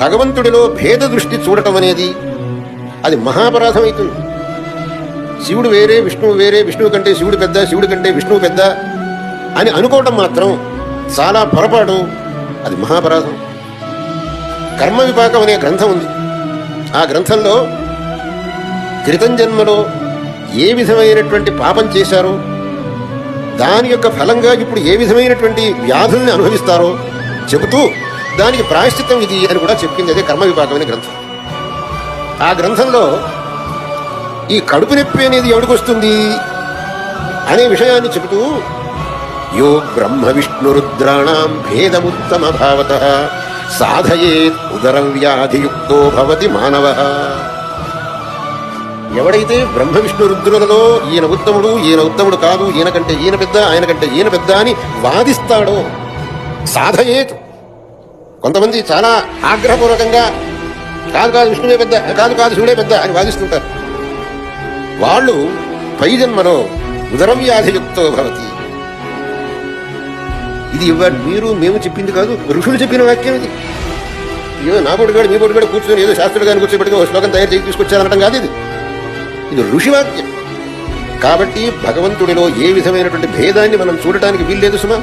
భగవంతుడిలో భేద దృష్టి చూడటం అనేది అది మహాపరాధం అవుతుంది శివుడు వేరే విష్ణువు వేరే విష్ణువు కంటే శివుడు పెద్ద శివుడు కంటే విష్ణువు పెద్ద అని అనుకోవటం మాత్రం చాలా పొరపాటు. అది మహాపరాధం. కర్మ విపాకం అనే గ్రంథం ఉంది. ఆ గ్రంథంలో క్రితం జన్మలో ఏ విధమైనటువంటి పాపం చేశారో దాని యొక్క ఫలంగా ఇప్పుడు ఏ విధమైనటువంటి వ్యాధుల్ని అనుభవిస్తారో చెబుతూ దానికి ప్రాయశ్చిత్తం ఇది అని కూడా చెప్పింది అదే కర్మ విభాగమైన గ్రంథం. ఆ గ్రంథంలో ఈ కడుపు నొప్పి అనేది ఎవడికి వస్తుంది అనే విషయాన్ని చెబుతూ యో బ్రహ్మ విష్ణు రుద్రాణం భేదముత్తమ భావత సాధయేత్ ఉదరం వ్యాధియుక్తో భవతి మానవ. ఎవడైతే బ్రహ్మ విష్ణు రుద్రులలో ఈయన ఉత్తముడు ఈయన ఉత్తముడు కాదు ఈయన కంటే ఈయన పెద్ద ఆయన కంటే ఈయన పెద్ద అని వాదిస్తాడో సాధయేత్ కొంతమంది చాలా ఆగ్రహపూర్వకంగా కాదు కాదు విష్ణువే పెద్ద కాదు కాదు శివుడే పెద్ద అని వాదిస్తుంటారు. వాళ్ళు పై జన్మలో ఉదరం వ్యాధియుక్తో భవతి. ఇది ఇవ్వ మీరు మేము చెప్పింది కాదు ఋషులు చెప్పిన వాక్యం ఇది. ఏదో నా పొడిగాడు మీ పొడిగాడు కూర్చొని ఏదో శాస్త్రుడు గారిని కూర్చోబెట్టుకుని ఒక శ్లోకం తయారు చేసి తీసుకొచ్చారనటం కాదు ఇది. ఇది ఋషి వాక్యం కాబట్టి భగవంతుడిలో ఏ విధమైనటువంటి భేదాన్ని మనం చూడటానికి వీల్లేదు సుమా.